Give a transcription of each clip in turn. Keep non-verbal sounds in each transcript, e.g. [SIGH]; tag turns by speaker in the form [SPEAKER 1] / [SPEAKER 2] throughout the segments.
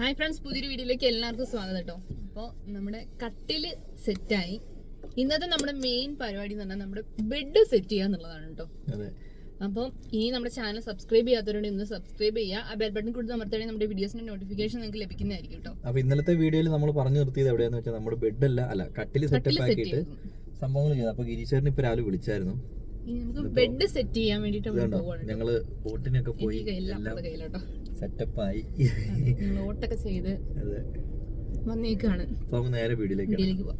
[SPEAKER 1] Hi friends പുതിയൊരു വീഡിയോയിലേക്ക് എല്ലാവർക്കും സ്വാഗതം കേട്ടോ. അപ്പോൾ നമ്മുടെ കട്ടിൽ സെറ്റായി. ഇന്നത്തെ നമ്മുടെ മെയിൻ പരിപാടി എന്ന് പറഞ്ഞാൽ നമ്മുടെ ബെഡ് സെറ്റ് ചെയ്യുക എന്നുള്ളതാണ് കേട്ടോ. അപ്പോൾ ഇനി നമ്മുടെ ചാനൽ സബ്സ്ക്രൈബ് ചെയ്യാത്തവരോട് ഇന്ന് സബ്സ്ക്രൈബ് ചെയ്യുക. ആ ബെൽ ബട്ടൺ കൊടുത്ത് അമർത്തുകയാണെങ്കിൽ നമ്മുടെ വീഡിയോസിന്റെ നോട്ടിഫിക്കേഷൻ നിങ്ങൾക്ക് ലഭിക്കുന്നതായിരിക്കും കേട്ടോ.
[SPEAKER 2] അപ്പോൾ ഇന്നലത്തെ വീഡിയോയിൽ നമ്മൾ പറഞ്ഞു നിർത്തിയത് എവിടെയാന്ന് വെച്ചാൽ നമ്മുടെ ബെഡ് അല്ല അല്ല
[SPEAKER 1] കട്ടിൽ
[SPEAKER 2] സെറ്റപ്പ്
[SPEAKER 1] സെറ്റ്
[SPEAKER 2] ആക്കിയിട്ട് സംഭവങ്ങൾ ചെയ്തു. അപ്പോൾ ഗിരീശ്വരൻ ഇപ്പൊ രാവിലെ വിളിച്ചായിരുന്നു.
[SPEAKER 1] ഇനി നമുക്ക് ബെഡ് സെറ്റ് ചെയ്യാൻ
[SPEAKER 2] വേണ്ടിട്ട്
[SPEAKER 1] നമ്മൾ പോവാണ്
[SPEAKER 2] ഞങ്ങൾ ബോട്ടിനൊക്കെ പോയി എല്ലാം
[SPEAKER 1] കയ്യിലോട്ടോ
[SPEAKER 2] സെറ്റപ്പ് ആയി.
[SPEAKER 1] നിങ്ങൾ ഓട്ടൊക്കെ ചെയ്ത് വന്നേക്കാണ്.
[SPEAKER 2] നമുക്ക് നേരെ വീഡിയോയിലേക്ക്
[SPEAKER 1] വീട്ടിലേക്ക് പോവാം.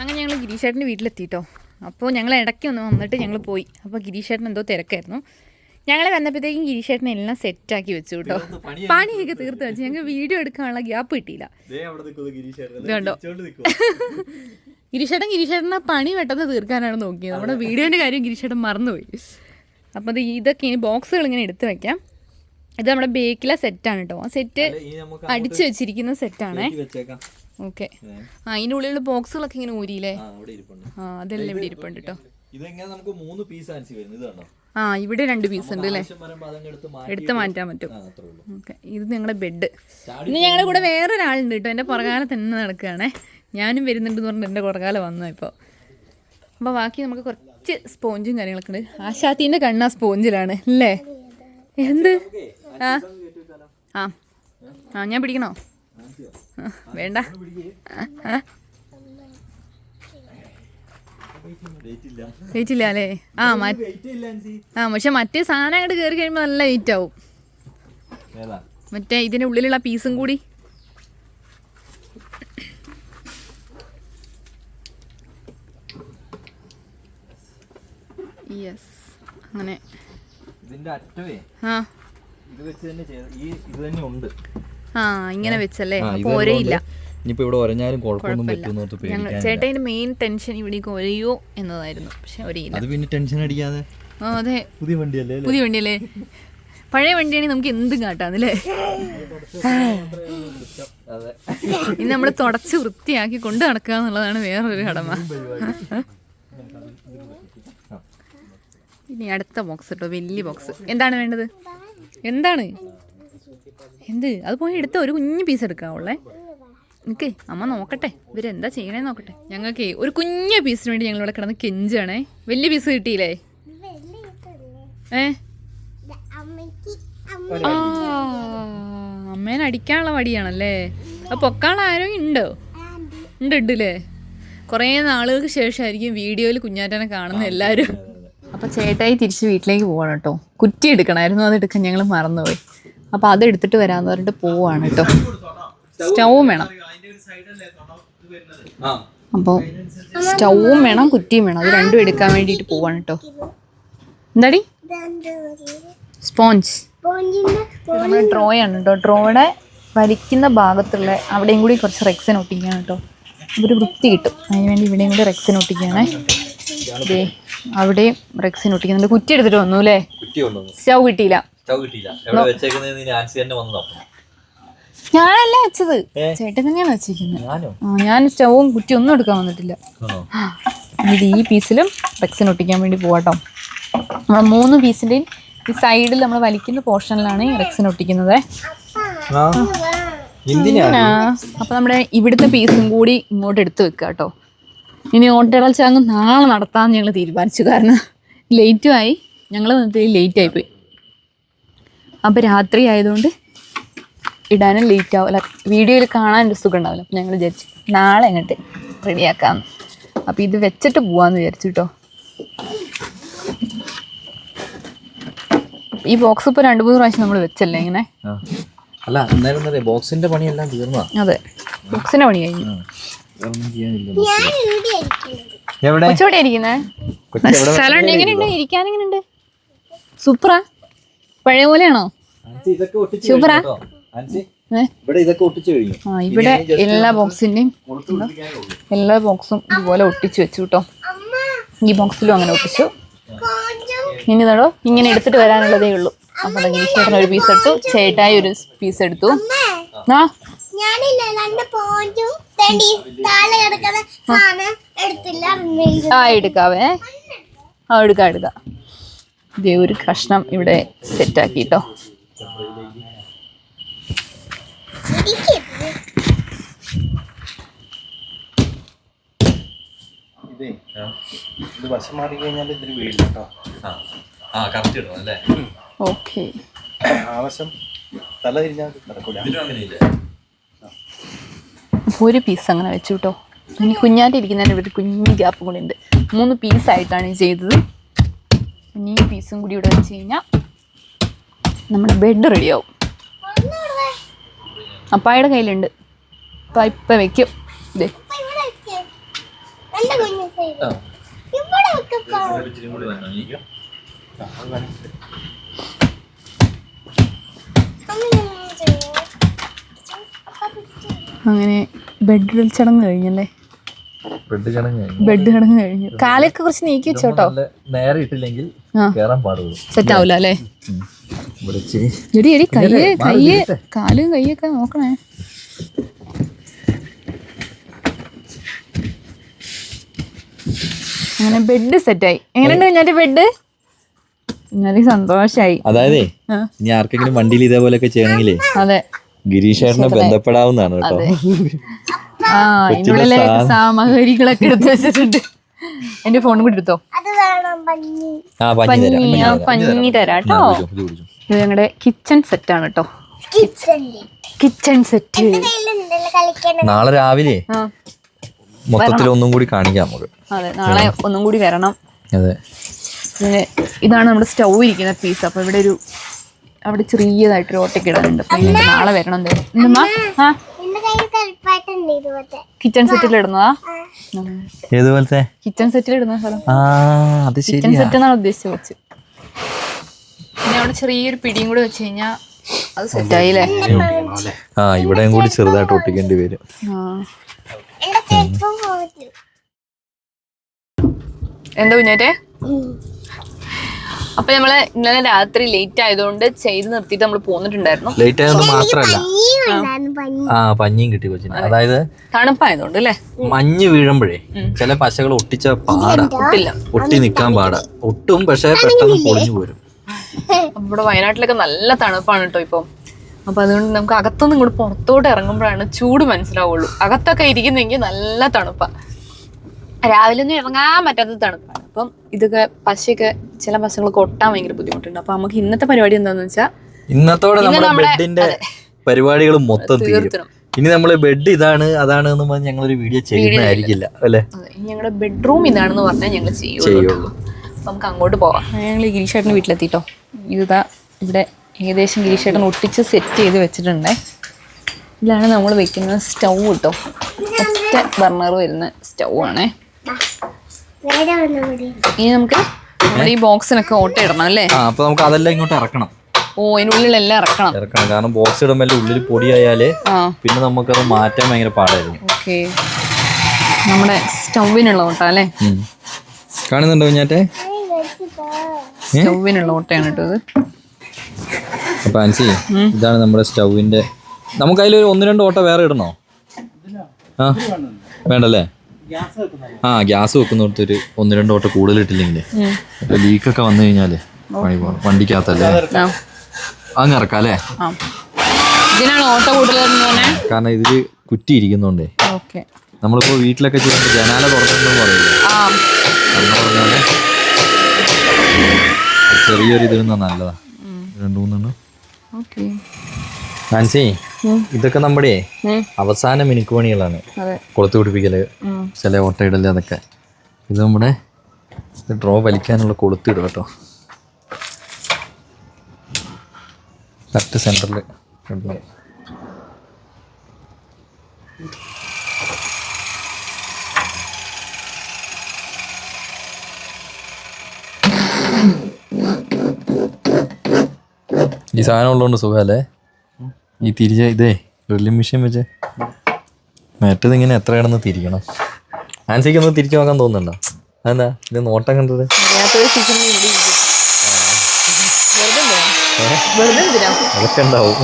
[SPEAKER 1] അങ്ങനെ ഞങ്ങൾ ഗിരീഷേട്ടന്റെ വീട്ടിലെത്തിട്ടോ. അപ്പോൾ ഞങ്ങൾ ഇടയ്ക്ക് ഒന്ന് വന്നിട്ട് ഞങ്ങൾ പോയി. അപ്പോൾ ഗിരീഷേട്ടൻ എന്തോ തിരക്കായിരുന്നു. ഞങ്ങൾ വന്നപ്പോഴത്തേക്കും ഗിരീഷേട്ടനെ എല്ലാം സെറ്റാക്കി വെച്ചു കേട്ടോ പണിയൊക്കെ തീർത്ത് വെച്ചു. ഞങ്ങൾക്ക് വീഡിയോ എടുക്കാനുള്ള ഗ്യാപ്പ് കിട്ടിയില്ല. ഗിരീഷേട്ടൻ കണ്ടോ? [LAUGHS] ഗിരീഷേട്ടൻ ഗിരീഷേട്ടനെ പണി പെട്ടെന്ന് തീർക്കാനാണ് നോക്കിയത്. നമ്മുടെ വീഡിയോന്റെ കാര്യം ഗിരീഷേട്ടൻ മറന്നുപോയി. അപ്പോൾ അത് ഇതൊക്കെ ഇനി ബോക്സുകൾ ഇങ്ങനെ എടുത്തു വെക്കാം. ഇത് നമ്മുടെ ബേക്കിലെ സെറ്റാണ് കേട്ടോ ആ സെറ്റ് അടിച്ചു വെച്ചിരിക്കുന്ന സെറ്റാണേ ഓക്കെ. ആ അതിന്റെ ഉള്ളിലുള്ള ബോക്സുകളൊക്കെ ഇങ്ങനെ ഊരിയില്ലേ?
[SPEAKER 2] ആ
[SPEAKER 1] അതെല്ലാം ഇവിടെ ഇരിപ്പുണ്ട് കേട്ടോ
[SPEAKER 2] ഇതെങ്ങനെ നമുക്ക് മൂന്ന് പീസ് ആൻസി വരുന്നത് ഇത് കണ്ടോ?
[SPEAKER 1] ആ ഇവിടെ രണ്ട് പീസ് ഉണ്ട് അല്ലേ
[SPEAKER 2] എടുത്തു
[SPEAKER 1] മാറ്റാൻ പറ്റും. ഓക്കെ ഇത് നിങ്ങളുടെ ബെഡ് ഇനി ഞങ്ങളുടെ കൂടെ വേറൊരാളുണ്ട് കേട്ടോ. എന്റെ പുറകാലം തന്നെ നടക്കുകയാണേ. ഞാനും വരുന്നുണ്ട് എന്ന് പറഞ്ഞിട്ട് എന്റെ പുറകാലം വന്നു ഇപ്പോൾ അപ്പോൾ ബാക്കി നമുക്ക് കുറച്ച് സ്പോഞ്ചും കാര്യങ്ങളൊക്കെ ഉണ്ട്. ആശാത്തീന്റെ ആ സ്പോഞ്ചിലാണ് അല്ലേ? എന്ത്? ആ. ആ. ആ ഞാൻ പിടിക്കണോ? ആ, വേണ്ട.
[SPEAKER 2] വെയിറ്റ് ഇല്ല.
[SPEAKER 1] ഇല്ല അല്ലേ? ആ ആ പക്ഷെ മറ്റേ സാധനം അങ്ങോട്ട് കയറി കഴിയുമ്പോൾ നല്ല വെയിറ്റ് ആവും. മറ്റേ ഇതിന്റെ ഉള്ളിലുള്ള പീസും കൂടി. യെസ് അങ്ങനെ.
[SPEAKER 2] ഇതിന്റെ അറ്റവേ
[SPEAKER 1] ആ.
[SPEAKER 2] ഇത് വെച്ച് തന്നെ ഈ ഇത് തന്നെ ഉണ്ട്.
[SPEAKER 1] ആ ഇങ്ങനെ വെച്ചല്ലേ?
[SPEAKER 2] പോരയില്ല
[SPEAKER 1] അപ്പോൾ
[SPEAKER 2] ഇത്
[SPEAKER 1] ഒരയില്ല
[SPEAKER 2] ഇനിയിപ്പോ ഇവിടെ ഒരഞ്ഞാലും കുഴപ്പമൊന്നും പറ്റുമെന്നോർത്ത് പേടിക്കാൻ
[SPEAKER 1] ചേട്ടന്റെ മെയിൻ ടെൻഷൻ ഇവിടേക്ക് ഒരയോ എന്നതായിരുന്നു. പക്ഷെ ഒരയില്ല.
[SPEAKER 2] അത് പിന്നെ ടെൻഷൻ അടിക്കാതെ
[SPEAKER 1] അതെ.
[SPEAKER 2] പുതിയ വണ്ടിയല്ലേ?
[SPEAKER 1] പുതിയ വണ്ടിയല്ലേ? പഴയ വണ്ടിയാണെങ്കിൽ നമുക്ക് എന്തും കാട്ടാന്നല്ലേ ഇനി നമ്മൾ തുടച്ച് വൃത്തിയാക്കി കൊണ്ട് നടക്കുക എന്നുള്ളതാണ് വേറൊരു കടമ. ഇനി അടുത്ത ബോക്സ് കേട്ടോ വലിയ ബോക്സ് എന്താണ് വേണ്ടത്? എന്താണ്? എന്ത്? അത് പോയി എടുത്ത ഒരു കുഞ്ഞു പീസ് എടുക്കാവുള്ളേ നിക്കേ അമ്മ നോക്കട്ടെ. ഇവരെന്താ ചെയ്യണേ നോക്കട്ടെ. ഞങ്ങൾക്ക് ഒരു കുഞ്ഞ പീസിന് വേണ്ടി ഞങ്ങൾ ഇവിടെ കിടന്ന് കെഞ്ചാണേ വലിയ പീസ് കിട്ടിയില്ലേ? ഏ? ആ അമ്മേനെ അടിക്കാനുള്ള വടിയാണല്ലേ അപ്പൊ പൊക്കാനുള്ള ആരോ ഉണ്ടോ ഉണ്ട് ഉണ്ട് അല്ലേ കുറേ നാളുകൾക്ക് ശേഷമായിരിക്കും വീഡിയോയിൽ കുഞ്ഞാറ്റനെ കാണുന്ന എല്ലാരും അപ്പോൾ ചേട്ടായി തിരിച്ച് വീട്ടിലേക്ക് പോവാണ് കേട്ടോ. കുറ്റി എടുക്കണമായിരുന്നു അത് എടുക്കാൻ ഞങ്ങൾ മറന്നുപോയി. അപ്പോൾ അത് എടുത്തിട്ട് വരാമെന്ന് പറഞ്ഞിട്ട് പോവാണ് കേട്ടോ. സ്റ്റൗവും വേണം. അപ്പോൾ സ്റ്റൗവും വേണം കുറ്റിയും വേണം. അത് രണ്ടും എടുക്കാൻ വേണ്ടിട്ട് പോവാണ് കേട്ടോ എന്താടി? സ്പോഞ്ച്. നമ്മുടെ ആണ് കേട്ടോ ഡ്രോയുടെ വലിക്കുന്ന ഭാഗത്തുള്ള അവിടെയും കൂടി കുറച്ച് റെക്സിൻ ഒട്ടിക്കുകയാണ് കേട്ടോ ഒരു വൃത്തി കിട്ടും. അതിന് വേണ്ടി ഇവിടെയും കൂടി റെക്സിൻ ഒട്ടിക്കുകയാണേ. ദേ അവിടെയും റെക്സിൻ ഒട്ടിക്കുന്നുണ്ട്. കുറ്റി എടുത്തിട്ട് വന്നു അല്ലേ? സ്റ്റൗ കിട്ടിയില്ല.
[SPEAKER 2] സ്റ്റവ് കിട്ടിയില്ല എവിടെ വെച്ചേക്കുന്നതിന് ആൻസി തന്നെ വന്നു നോക്കണം
[SPEAKER 1] ഞാനല്ല വെച്ചത്. ചേട്ടൻ തന്നെയാണ് വെച്ചിരിക്കുന്നത്. ഞാൻ സ്റ്റവും കുറ്റി ഒന്നും എടുക്കാൻ വന്നിട്ടില്ല. ഇത് ഈ പീസിലും റെക്സിൻ ഒട്ടിക്കാൻ വേണ്ടി പോവാട്ടോ നമ്മൾ മൂന്ന് പീസിന്റെയും ഈ സൈഡിൽ നമ്മൾ വലിക്കുന്ന പോർഷനിലാണ് ഈ റെക്സിന് ഒട്ടിക്കുന്നത്. അപ്പൊ നമ്മുടെ ഇവിടുത്തെ പീസും കൂടി ഇങ്ങോട്ട് എടുത്ത് വെക്കുക കേട്ടോ ഇനി ഓട്ടയിടൽ ചാങ്ങ് നാളെ നടത്താമെന്ന് ഞങ്ങൾ തീരുമാനിച്ചു. കാരണം ലേറ്റും ആയി. ഞങ്ങൾ ലേറ്റ് ആയിപ്പോയി അപ്പോൾ രാത്രി ആയതുകൊണ്ട് ഇടാനും ലേറ്റ് ആവില്ല വീഡിയോയിൽ കാണാൻ ഒരു സുഖം ഉണ്ടാവില്ല അപ്പോൾ ഞങ്ങൾ വിചാരിച്ചു നാളെ അങ്ങോട്ട് റെഡിയാക്കാം അപ്പോൾ ഇത് വെച്ചിട്ട് പോവാന്ന് വിചാരിച്ചു കേട്ടോ ഈ ബോക്സ് ഇപ്പോൾ രണ്ട് മൂന്ന് പ്രാവശ്യം നമ്മൾ വെച്ചല്ലേ ഇങ്ങനെ.
[SPEAKER 2] അല്ല എന്തായാലും ബോക്സിന്റെ പണിയെല്ലാം തീർന്നു?
[SPEAKER 1] അതെ. ബോക്സിന്റെ പണി കഴിഞ്ഞു.
[SPEAKER 2] എവിടെ?
[SPEAKER 1] കൊച്ചോടെ ഇരിക്കുന്നേ?
[SPEAKER 2] കൊച്ചി എവിടെ
[SPEAKER 1] സ്ഥലമുണ്ട് എങ്ങനെയുണ്ട്? ഇരിക്കാൻ എങ്ങനെയുണ്ട്? സൂപ്പറാ. പഴയ പോലെയാണോ?
[SPEAKER 2] ആൻസി ഇതൊക്കെ ഒട്ടിച്ച്
[SPEAKER 1] സൂപ്പറാ?
[SPEAKER 2] ഇവിടെ ഇതൊക്കെ ഒട്ടിച്ചു കഴിഞ്ഞു.
[SPEAKER 1] ആ ഇവിടെ എല്ലാ ബോക്സിന്റെയും. എല്ലാ ബോക്സും ഇതുപോലെ ഒട്ടിച്ചു വെച്ചു കേട്ടോ ഈ ബോക്സിലും അങ്ങനെ ഒട്ടിച്ചു. ഇനി നടോ ഇങ്ങനെ എടുത്തിട്ട് വരാനുള്ളതേ ഉള്ളൂ. അപ്പോൾ ചേട്ടൻ ഒരു പീസ് എടുത്തു. ചേട്ടായി ഒരു പീസ് എടുത്തു. ആ? ആ എടുക്കാവേ. ആ എടുക്കാം എടുക്കാം. ഇതേ ഒരു കഷ്ണം ഇവിടെ സെറ്റാക്കി കേട്ടോ
[SPEAKER 2] ഇതേ ഇത് വശം മാറി കഴിഞ്ഞാൽ ഇതിന് വീടില്ല കേട്ടോ
[SPEAKER 3] ആ കറക്റ്റ് ഇടണം അല്ലേ?
[SPEAKER 1] ഓക്കെ.
[SPEAKER 2] ആവശ്യം തല തിരിഞ്ഞാൽ നടക്കൂല.
[SPEAKER 1] ഒരു പീസ് അങ്ങനെ വെച്ചു കേട്ടോ ഇനി കുഞ്ഞാന്റെ ഇരിക്കുന്നതിന് ഇവിടെ ഒരു കുഞ്ഞു ഗ്യാപ്പ് കൂടി ഉണ്ട്. മൂന്ന് പീസായിട്ടാണ് ഈ ചെയ്തത്. ഇനി ഈ പീസും കൂടി ഇവിടെ വെച്ച് കഴിഞ്ഞാൽ നമ്മുടെ ബെഡ് റെഡിയാവും അപ്പായുടെ കയ്യിലുണ്ട്. അപ്പ ഇപ്പൊ വെക്കും. ഇതേ
[SPEAKER 4] അങ്ങനെ
[SPEAKER 1] ബെഡ് ചടങ്ങ് കഴിഞ്ഞല്ലേ?
[SPEAKER 2] ബെഡ് ചടങ്ങ്
[SPEAKER 1] ബെഡ് ചടങ്ങ് കഴിഞ്ഞു. കാലൊക്കെ കുറച്ച് നീക്കി വെച്ചോട്ടോ
[SPEAKER 2] നേരെ ഇട്ടില്ലെങ്കിൽ കേറാൻ പാടുള്ളൂ.
[SPEAKER 1] സെറ്റ് ആവില്ല അല്ലേ? എടി എടി കയ്യ് കയ്യ് കാലും കയ്യൊക്കെ നോക്കണേ. അങ്ങനെ ബെഡ് സെറ്റായി എങ്ങനെയുണ്ട് കുഞ്ഞാറ്റ് ബെഡ് കുഞ്ഞാലി സന്തോഷായി.
[SPEAKER 2] അതായത് ഇനി ആർക്കെങ്കിലും വണ്ടിയിൽ ഇതേപോലെയൊക്കെ ചെയ്യണമെങ്കിലേ
[SPEAKER 1] അതെ.
[SPEAKER 2] ഗിരീഷേട്ടനെ ബന്ധപ്പെടാവുന്നതാണ് കേട്ടോ.
[SPEAKER 1] അതെ. ആ ഇതിനുള്ളിലെ സാമഗ്രികളൊക്കെ എടുത്ത് വെച്ചിട്ടുണ്ട്. എന്റെ ഫോണും കൂടി എടുത്തോ?
[SPEAKER 4] അത് വേണം പഞ്ഞി.
[SPEAKER 2] ആ പഞ്ഞി തരാം
[SPEAKER 1] പഞ്ഞി ആ പഞ്ഞി തരാം. കേട്ടോ.
[SPEAKER 2] ഇത്
[SPEAKER 1] ഞങ്ങളുടെ കിച്ചൺ സെറ്റ് ആണ്
[SPEAKER 4] കേട്ടോ
[SPEAKER 1] കിച്ചൺ സെറ്റ്
[SPEAKER 2] നാളെ രാവിലെ മൊത്തത്തിൽ ഒന്നും കൂടി കാണിക്കാം നമുക്ക്.
[SPEAKER 1] അതെ നാളെ ഒന്നും കൂടി വരണം.
[SPEAKER 2] അതെ.
[SPEAKER 1] പിന്നെ ഇതാണ് നമ്മുടെ സ്റ്റൗ ഇരിക്കുന്ന പീസ് അപ്പൊ ഇവിടെ ഒരു അവിടെ ചെറിയതായിട്ടൊരു ഓട്ടയ്ക്ക് ഇടാനുണ്ട്. നാളെ വരണം കിച്ചൺ സെറ്റിൽ ഇടുന്നതാ?
[SPEAKER 2] ഏതുപോലത്തെ?
[SPEAKER 1] കിച്ചൺ സെറ്റിൽ ഇടുന്ന സ്ഥലം.
[SPEAKER 2] ആ അത്
[SPEAKER 1] കിച്ചൺ
[SPEAKER 2] ശരിയാ.
[SPEAKER 1] സെറ്റ് എന്നാണ് ഉദ്ദേശിച്ചത് വെച്ച് പിന്നെ അവിടെ ചെറിയൊരു പിടിയും കൂടെ വെച്ച് കഴിഞ്ഞാൽ അത് സെറ്റായില്ലേ
[SPEAKER 2] ആ ഇവിടെയും കൂടി ചെറുതായിട്ട് ഒട്ടിക്കേണ്ടി വരും.
[SPEAKER 1] എന്താ കുഞ്ഞേറ്റെ അപ്പൊ നമ്മൾ ഇന്നലെ രാത്രി ലേറ്റ് ആയതുകൊണ്ട് ചെയ്ത് നിർത്തിയിട്ട് നമ്മൾ പോന്നിട്ടുണ്ടായിരുന്നു.
[SPEAKER 2] ലേറ്റ് ആയതൊന്നും മാത്രല്ല. ആ. പഞ്ഞിയും കിട്ടി കൊച്ചിന്. അതായത്
[SPEAKER 1] തണുപ്പായതുകൊണ്ട് അല്ലേ?
[SPEAKER 2] മഞ്ഞ് വീഴുമ്പോഴേ ചില പശകൾ ഒട്ടിച്ച പാടാ. ഒട്ടി നിക്കാൻ പാടാ. ഒട്ടും പക്ഷെ പെട്ടെന്ന് പൊളിഞ്ഞു പോരും.
[SPEAKER 1] ഇവിടെ വയനാട്ടിലൊക്കെ നല്ല തണുപ്പാണ് കേട്ടോ ഇപ്പം. അപ്പൊ അതുകൊണ്ട് നമുക്ക് അകത്തുനിന്ന് ഇങ്ങോട്ട് പുറത്തോട്ട് ഇറങ്ങുമ്പോഴാണ് ചൂട് മനസ്സിലാവുള്ളൂ. അകത്തൊക്കെ ഇരിക്കുന്നെങ്കിൽ നല്ല തണുപ്പാ. രാവിലെ ഒന്നും ഇറങ്ങാൻ പറ്റാത്ത തണുപ്പാണ്. അപ്പം ഇതൊക്കെ പശയൊക്കെ ചില പശകളൊക്കെ ഒട്ടാൻ ഭയങ്കര ബുദ്ധിമുട്ടുണ്ട്. അപ്പൊ നമുക്ക് ഇന്നത്തെ പരിപാടി എന്താന്ന് വെച്ചാൽ
[SPEAKER 2] ഇന്നത്തോടെ
[SPEAKER 1] ഇന്ന്
[SPEAKER 2] നമ്മുടെ പരിപാടികൾ മൊത്തം
[SPEAKER 1] തീർത്തണം.
[SPEAKER 2] ഇനി നമ്മൾ ബെഡ് ഇതാണ് അതാണ് എന്ന് പറഞ്ഞ് ഞങ്ങളൊരു വീഡിയോ ചെയ്യുന്നതായിരിക്കില്ല അല്ലെ?
[SPEAKER 1] ഞങ്ങളുടെ ബെഡ്റൂം ഇതാണെന്ന് പറഞ്ഞാൽ ഞങ്ങൾ ചെയ്യുള്ളൂ. നമുക്ക് അങ്ങോട്ട് പോവാം. ഞങ്ങൾ ഗിരീഷേട്ടന് വീട്ടിലെത്തിട്ടോ. ഇതാ ഇവിടെ ഏകദേശം ഗിരീഷേട്ടൻ ഒട്ടിച്ച് സെറ്റ് ചെയ്ത് വെച്ചിട്ടുണ്ടേ. ഇതിലാണ് നമ്മൾ വെക്കുന്ന സ്റ്റൗ കേട്ടോ. ഒറ്റ ബർണർ വരുന്ന സ്റ്റൗ ആണേ. ഇനി നമുക്ക് നമ്മുടെ ഈ ബോക്സിനൊക്കെ ഓട്ട ഇടണം അല്ലേ?
[SPEAKER 2] ആ അപ്പൊ നമുക്ക് അതെല്ലാം ഇങ്ങോട്ട് ഇറക്കണം.
[SPEAKER 1] ഓ അതിനുള്ളിലെല്ലാം ഇറക്കണം.
[SPEAKER 2] ഇറക്കണം. കാരണം ബോക്സ് ഇടുമ്പോൾ ഉള്ളിൽ പൊടിയായാലേ പിന്നെ നമുക്കത് മാറ്റാൻ ഭയങ്കര പാടായിരുന്നു.
[SPEAKER 1] ഓക്കെ. നമ്മുടെ സ്റ്റൗവിനുള്ള ഓട്ട അല്ലേ.
[SPEAKER 2] കാണുന്നുണ്ടോ ഞാറ്റെ
[SPEAKER 1] സ്റ്റൗവിനുള്ള ഓട്ടയാണ് കേട്ടോ ഇത്.
[SPEAKER 2] അപ്പൊ ആൻസി ഇതാണ് നമ്മുടെ സ്റ്റൗവിന്റെ നമുക്ക് അതിൽ ഒന്ന് രണ്ട് ഓട്ട വേറെ ഇടണോ ആ വേണ്ടല്ലേ? ആ ഗ്യാസ് വെക്കുന്നിടത്തൊരു ഒന്ന് രണ്ട് ഓട്ട കൂടുതൽ ഇട്ടില്ലെങ്കിൽ
[SPEAKER 1] ലീക്ക്
[SPEAKER 2] ഒക്കെ വന്നു കഴിഞ്ഞാൽ പണി. പോകണം വണ്ടിക്കകത്തല്ലേ അങ്ങ് ഇറക്കാം അല്ലേ?
[SPEAKER 1] ഓട്ട കൂടുതലെന്ന് പറഞ്ഞാൽ
[SPEAKER 2] കാരണം ഇതിൽ കുറ്റി ഇരിക്കുന്നുണ്ടേ. നമ്മളിപ്പോ വീട്ടിലൊക്കെ ചെയ്യുമ്പോൾ ജനാല തുറക്കുന്നു പറയുന്നു
[SPEAKER 1] ആ.
[SPEAKER 2] അതെന്ന് പറഞ്ഞാൽ? ചെറിയൊരു ഇതിരുന്ന നല്ലതാ. രണ്ടു മൂന്നെണ്ണം.
[SPEAKER 1] ഓക്കെ.
[SPEAKER 2] ആൻസി ഇതൊക്കെ നമ്മുടെ. അവസാന മിനുക്ക് പണികളാണ്. കൊളുത്തു
[SPEAKER 1] പിടിപ്പിക്കൽ
[SPEAKER 2] ചില ഓട്ടയിടൽ അതൊക്കെ. ഇത് നമ്മുടെ ഡ്രോ വലിക്കാനുള്ള കൊളുത്തിടും കേട്ടോ. കറക്റ്റ് സെന്ററിൽ ഈ സാധനം ഉള്ളതുകൊണ്ട് സുഖമല്ലേ? ഈ തിരിച്ച ഇതേ ഡ്രില്ലിംഗ് മെഷീൻ വെച്ച് മറ്റേത് ഇങ്ങനെ എത്ര കിടന്ന് തിരിക്കണം? ആൻസിക്ക് ഒന്ന് തിരിച്ചു നോക്കാൻ തോന്നുന്നുണ്ടോ? അതെന്താ ഇത് നോട്ടം കണ്ടത്? അതൊക്കെ ഉണ്ടാവും.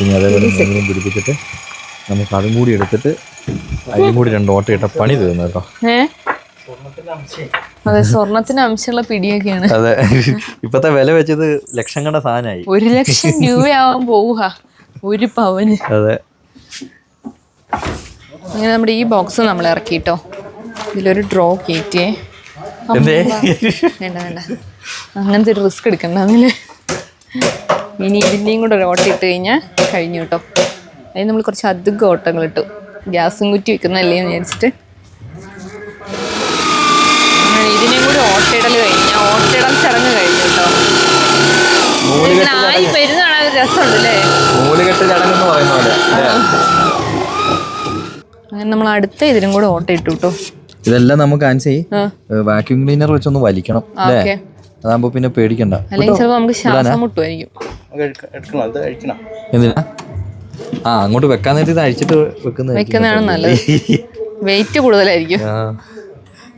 [SPEAKER 2] ഇനി അതേപോലെ എന്തെങ്കിലും പിടിപ്പിച്ചിട്ട് നമുക്ക് അതും കൂടി എടുത്തിട്ട് അതിലും കൂടി രണ്ട് ഓട്ടം ഇട്ട പണി തീർന്നു കേട്ടോ.
[SPEAKER 1] അതെ സ്വർണത്തിന് അംശമുള്ള പിടിയൊക്കെയാണ്.
[SPEAKER 2] അതെ. ഇപ്പത്തെ വില വെച്ചത് ലക്ഷം കണ്ട സാധനമായി.
[SPEAKER 1] ഒരു ലക്ഷം രൂപയാവാൻ പോവുക. ഒരു പവന്.
[SPEAKER 2] അതെ.
[SPEAKER 1] അങ്ങനെ നമ്മുടെ ഈ ബോക്സ് നമ്മൾ ഇറക്കിട്ടോ ഇതിലൊരു ഡ്രോ കയറ്റിയേ. വേണ്ട വേണ്ട. അങ്ങനത്തെ ഒരു റിസ്ക് എടുക്കണ്ട അതിൽ. ഇനി ഇതിന്റെയും കൂടെ ഒരു ഓട്ടം ഇട്ട് കഴിഞ്ഞാൽ കഴിഞ്ഞു കേട്ടോ. അതിന് നമ്മൾ കുറച്ച് അധികം ഓട്ടങ്ങൾ ഇട്ടു. ഗ്യാസും കുറ്റി വെക്കുന്നതല്ലേ എന്ന് വിചാരിച്ചിട്ട്. കൂടി ഓട്ടയിടൽ കഴിഞ്ഞാൽ ഓട്ടയിടൽ ചടങ്ങ് കഴിഞ്ഞു കേട്ടോ. നായി ആയി വരുന്നതാണ് ഒരു രസമുണ്ട് അല്ലേ
[SPEAKER 2] നൂലുകെട്ട് ചടങ്ങെന്ന് പറയുന്ന പോലെ.
[SPEAKER 1] അങ്ങനെ നമ്മൾ അടുത്ത ഇതിനും കൂടെ ഓട്ടം ഇട്ടു കേട്ടോ.
[SPEAKER 2] ഇതെല്ലാം നമുക്ക് ആൻസി വാക്യൂം ക്ലീനർ വെച്ചൊന്ന് വലിക്കണം. അല്ലേ? അതാകുമ്പോ പിന്നെ പേടിക്കണ്ട.
[SPEAKER 1] അല്ലെങ്കിൽ ചിലപ്പോ നമുക്ക് ശ്വാസം മുട്ടുമായിരിക്കും.
[SPEAKER 3] എടുക്കണം. അത് കഴിക്കണം.
[SPEAKER 2] എന്തിനാ? ആ അങ്ങോട്ട് വെക്കാൻ നേരത്തെ അഴിച്ചിട്ട് വെക്കുന്ന
[SPEAKER 1] വെക്കുന്നതാണ് നല്ലത്. വെയിറ്റ് [LAUGHS] കൂടുതലായിരിക്കും.
[SPEAKER 2] ആ,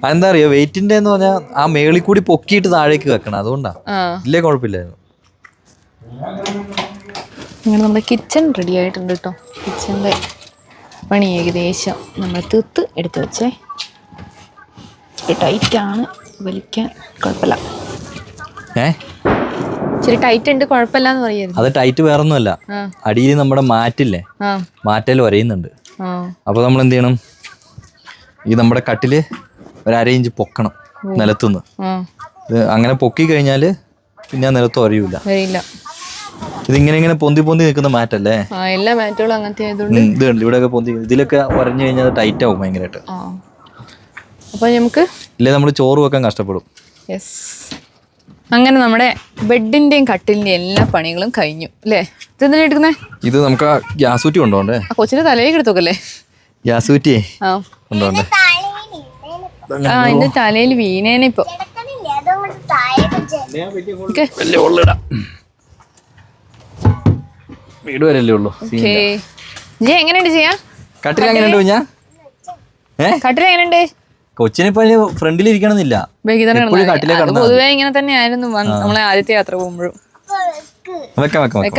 [SPEAKER 2] എന്താ അറിയോ? വെയിറ്റിന്റെ എന്ന് പറഞ്ഞാൽ ആ മേളിൽ കൂടി പൊക്കിയിട്ട് താഴേക്ക് വെക്കണം. അതുകൊണ്ടാ. ഇല്ലേ കുഴപ്പമില്ലായിരുന്നു.
[SPEAKER 1] അങ്ങനെ നമ്മുടെ കിച്ചൺ റെഡി ആയിട്ടുണ്ട് കേട്ടോ കിച്ചന്റെ പണി ഏകദേശം നമ്മൾ തീർത്ത് എടുത്തു വെച്ചേ. ടൈറ്റാണ് വലിക്കാൻ കുഴപ്പമില്ല.
[SPEAKER 2] ഏ?
[SPEAKER 1] ഇച്ചിരി ടൈറ്റ് ഉണ്ട് കുഴപ്പമില്ല എന്ന്
[SPEAKER 2] അത് ടൈറ്റ് വേറൊന്നുമല്ല.
[SPEAKER 1] ഒന്നുമല്ല
[SPEAKER 2] അടിയിൽ നമ്മുടെ മാറ്റില്ലേ? മാറ്റൽ വരയുന്നുണ്ട്.
[SPEAKER 1] ആ.
[SPEAKER 2] അപ്പോൾ നമ്മൾ എന്ത് ചെയ്യണം? ഈ നമ്മുടെ കട്ടിൽ ഒരു അര ഇഞ്ച് പൊക്കണം നിലത്തുനിന്ന്. അങ്ങനെ പൊക്കി കഴിഞ്ഞാൽ പിന്നെ ആ നിലത്ത്
[SPEAKER 1] വരില്ല.
[SPEAKER 2] ഇതിങ്ങനെ ഇങ്ങനെ പൊന്തി പൊന്തി നിൽക്കുന്ന മാറ്റല്ലേ?
[SPEAKER 1] എല്ലാ മാറ്റുകളും അങ്ങനത്തെ ആയതുകൊണ്ട്
[SPEAKER 2] ഉം, ഇത് കണ്ടില്ലേ? ഇവിടെയൊക്കെ പൊന്തി ഇതിലൊക്കെ ഉരഞ്ഞു കഴിഞ്ഞാൽ ടൈറ്റ് ആവും ഭയങ്കരമായിട്ട്
[SPEAKER 1] അപ്പൊ നമുക്ക്
[SPEAKER 2] ഇല്ലേ നമ്മൾ ചോറ് വെക്കാൻ കഷ്ടപ്പെടും.
[SPEAKER 1] യെസ് അങ്ങനെ നമ്മുടെ ബെഡിന്റെയും കട്ടിലിന്റെയും എല്ലാ പണികളും കഴിഞ്ഞു അല്ലേ? ഇതെന്തിനാ എടുക്കുന്നേ?
[SPEAKER 2] ഇത് നമുക്ക് ഗ്യാസ്
[SPEAKER 1] കൊച്ചിന്റെ തലയിൽ തലയിലേക്ക് എടുത്തോക്കല്ലേ
[SPEAKER 2] ഗ്യാസ് കൊണ്ടുപോണ്ടേ
[SPEAKER 4] താഴെ
[SPEAKER 1] ആ തലയിൽ വീണേനെ ഇപ്പൊ.
[SPEAKER 2] വലിയ ഉള്ളിടാം വീട് വരല്ലേ ഉള്ളൂ
[SPEAKER 1] ഓക്കേ. ജി എങ്ങനെയുണ്ട് ചെയ്യാ
[SPEAKER 2] കട്ടിൽ എങ്ങനെയുണ്ട് കുഞ്ഞാ? ഏ?
[SPEAKER 1] കട്ടിൽ എങ്ങനെയുണ്ട്?
[SPEAKER 2] കൊച്ചിനിപ്പോ ഫ്രണ്ടിൽ ഇരിക്കണമെന്നില്ല.
[SPEAKER 1] പൊതുവെ ഇങ്ങനെ തന്നെ ആയിരുന്നു നമ്മളെ ആദ്യത്തെ യാത്ര പോകുമ്പോഴും.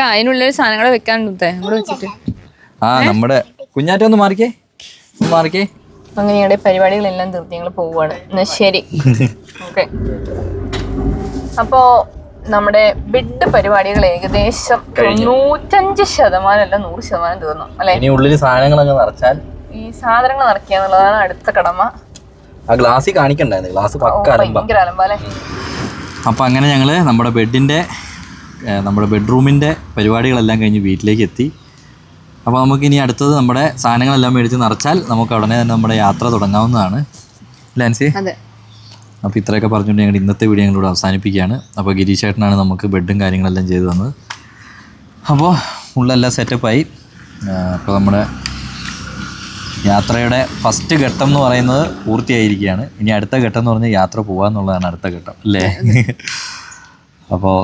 [SPEAKER 1] അതിനുള്ളിൽ സാധനങ്ങളെ
[SPEAKER 2] ആ നമ്മുടെ കുഞ്ഞാറ്റം ഒന്ന് മാറിക്കേ മാറിക്കേ.
[SPEAKER 1] അങ്ങനെ ഞങ്ങളുടെ പരിപാടികളെല്ലാം തീർത്തി ഞങ്ങൾ പോവുകയാണ് എന്നാ ശരി. ഓക്കെ. അപ്പോ നമ്മുടെ ബിഡ് പരിപാടികൾ ഏകദേശം തൊണ്ണൂറ്റഞ്ച് ശതമാനം അല്ല നൂറ് ശതമാനം തീർന്നു അല്ലെ?
[SPEAKER 2] ഇനി ഉള്ളിൽ സാധനങ്ങളൊക്കെ നിറച്ചാൽ
[SPEAKER 1] ഈ സാധനങ്ങൾ നിറയ്ക്കുക എന്നുള്ളതാണ് അടുത്ത കടമ.
[SPEAKER 2] ആ ഗ്ലാസ്സിൽ കാണിക്കണ്ടായിരുന്നു. ഗ്ലാസ്
[SPEAKER 1] പക്ക
[SPEAKER 2] പക്ക അലമ്പ
[SPEAKER 1] ഭയങ്കര അലമ്പല്ലേ
[SPEAKER 2] അപ്പൊ അങ്ങനെ ഞങ്ങൾ നമ്മുടെ ബെഡിന്റെ നമ്മുടെ ബെഡ്റൂമിന്റെ പരിപാടികളെല്ലാം കഴിഞ്ഞ് വീട്ടിലേക്ക് എത്തി. അപ്പോൾ നമുക്ക് ഇനി അടുത്തത് നമ്മുടെ സാധനങ്ങളെല്ലാം മേടിച്ച് നിറച്ചാൽ നമുക്ക് ഉടനെ തന്നെ നമ്മുടെ യാത്ര തുടങ്ങാവുന്നതാണ്. ലാൻസി
[SPEAKER 1] അതെ.
[SPEAKER 2] അപ്പോൾ ഇത്രയൊക്കെ പറഞ്ഞുകൊണ്ട് ഞങ്ങൾ ഇന്നത്തെ വീഡിയോ ഞങ്ങളോട് അവസാനിപ്പിക്കുകയാണ്. അപ്പോൾ ഗിരീഷ് ചേട്ടനാണ് നമുക്ക് ബെഡും കാര്യങ്ങളെല്ലാം ചെയ്തു തന്നത്. അപ്പോൾ ഉള്ളെല്ലാം സെറ്റപ്പായി. അപ്പോൾ നമ്മുടെ യാത്രയുടെ ഫസ്റ്റ് ഘട്ടം എന്ന് പറയുന്നത് പൂർത്തിയായിരിക്കുകയാണ്. ഇനി അടുത്ത ഘട്ടം എന്ന് പറഞ്ഞാൽ യാത്ര പോകാന്നുള്ളതാണ് അടുത്ത ഘട്ടം അല്ലേ? അപ്പോൾ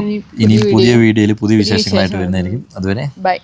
[SPEAKER 2] ഇനി പുതിയ വീഡിയോയിൽ പുതിയ വിശേഷങ്ങളായിട്ട് വരുന്നതായിരിക്കും. അതുവരെ
[SPEAKER 1] ബൈ.